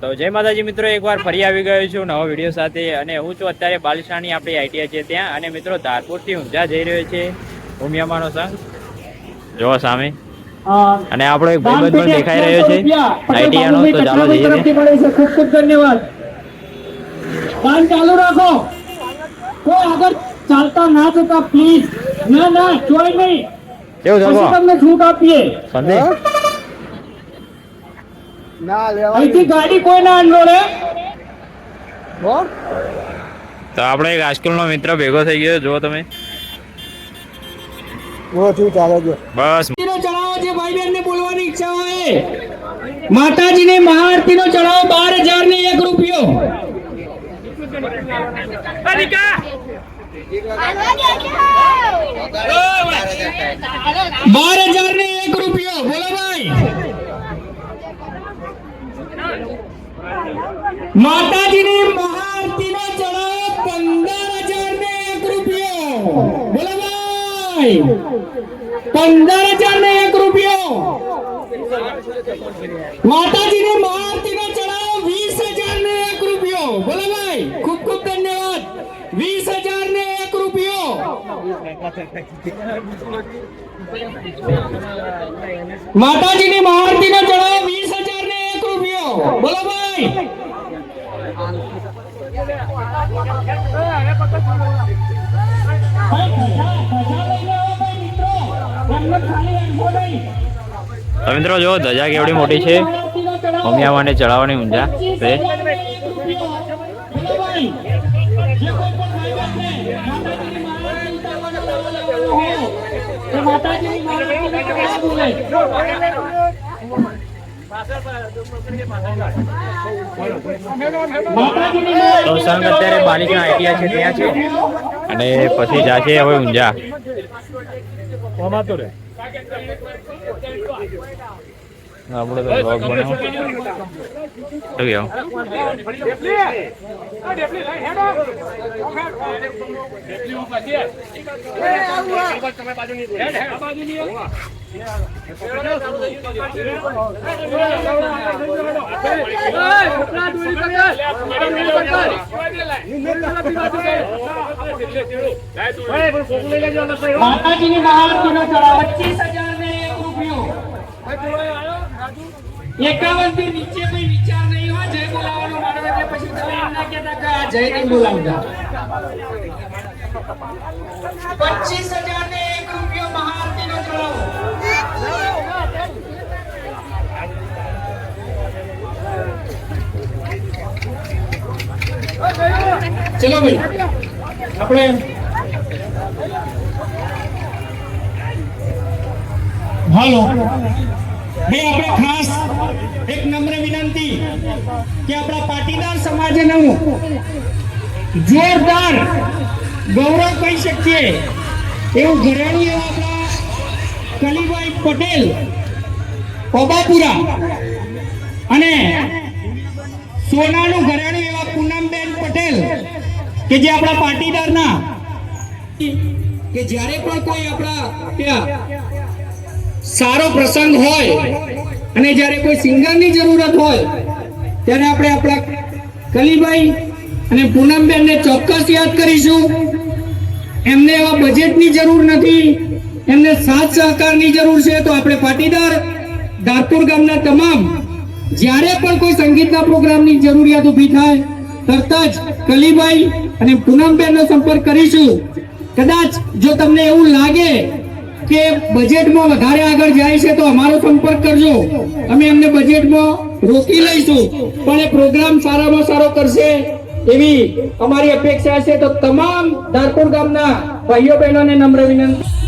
તો જય માતાજી મિત્રો એકવાર ફરી આવી ગયો છું નવો વીડિયો સાથે અને હું છું અત્યારે બાલિશાની આપણી આઈટીઆઈ છે ત્યાં. અને મિત્રો ધારપુરથી ઊંઝા જઈ રહ્યો છે ઉમિયામાનો સંઘ જોવો સામે. અને આપણો એક ભાઈબંધ પણ દેખાઈ રહ્યો છે. આઈટીઆઈનો તો ચાલો જઈએ ખૂબ ખૂબ ધન્યવાદ. કાન ચાલુ રાખો. કોઈ આગળ ચાલતા ના જતા પ્લીઝ ના ના જોઈ નહીં. કેવું પછી તમને છૂટ આપીએ. સંદેશ? ના લેવા અહીંથી ગાડી કોઈ ના અંડોળે તો આપણે એક હાઈસ્કૂલનો મિત્ર ભેગો થઈ ગયો જો તમે. ચાલે બસ. ચડાવો જે ભાઈ બહેન ને બોલવાની ઈચ્છા હોય. માતાજીની મહાઆરતી નો ચડાવો બાર હજાર ને એક રૂપિયો. બાર હજાર ને એક રૂપિયો બોલો ભાઈ માતાજીની મહાઆરતીનો ચડાવો પંદર હજાર ને એક રૂપિયો. બોલો ભાઈ. પંદર હજાર ને એક રૂપિયો. માતાજીની મહાઆરતી નો ચડાવો વીસ હજાર ને એક રૂપિયો. બોલો ભાઈ. ખૂબ ખૂબ ધન્યવાદ. વીસ હજાર ને એક રૂપિયો. માતાજીની મહાઆરતી નો ચડાવો વીસ તો મિત્રો જો ધજા કેવડી મોટી છે. ઉમિયામાને ચડાવવાની ઊંઝા. છે તો સંઘ અત્યારે બાલિકા આઈટીઆઈ છે ત્યાં છે? અને પછી જાશે હવે ઊંઝા. આપણે તો વ્લોગ બનાવો. આવી આવો માતાજીની મહાઆરતીનો ચડાવ 25 એકાવનથી નીચે કોઈ વિચાર નહીં હોય ચલો ભાઈ આપણે હાલો. બે આપણે ખાસ એક નમ્ર વિનંતી કે આપણા પાટીદાર સમાજનું જોરદાર ગૌરવ કહી શકીએ. એવું ઘરેણું એવા આપણા કલીભાઈ પટેલ, ઓબાપુરા અને સોનાનું ઘરેણું એવા પૂનમબેન પટેલ કે જે આપણા પાટીદારના કે જ્યારે પણ કોઈ આપણા ત્યાં સારો પ્રસંગ હોય અને જ્યારે કોઈ સિંગરની જરૂરત હોય, ત્યારે આપણે આપણા કલીભાઈ અને પૂનમબેનને ચોક્કસ યાદ કરીશું. એમને એવા બજેટની જરૂર નથી, એમને સાથ સહકારની જરૂર છે, તો આપણે પાટીદાર ધારપુર ગામના તમામ, જ્યારે પણ કોઈ સંગીતના પ્રોગ્રામની જરૂરિયાત ઊભી થાય, તરત જ કલીભાઈ અને પૂનમબેનનો સંપર્ક કરીશું. કદાચ જો તમને એવું લાગે કે બજેટમાં વધારે આગળ જાય છે તો અમારો સંપર્ક કરજો. અમે એમને બજેટમાં રોકી લઈશું. પણ એ પ્રોગ્રામ સારામાં સારો કરશે એવી અમારી અપેક્ષા છે. તો તમામ ધારપુર ગામના ભાઈઓ બહેનોને નમ્ર વિનંતી.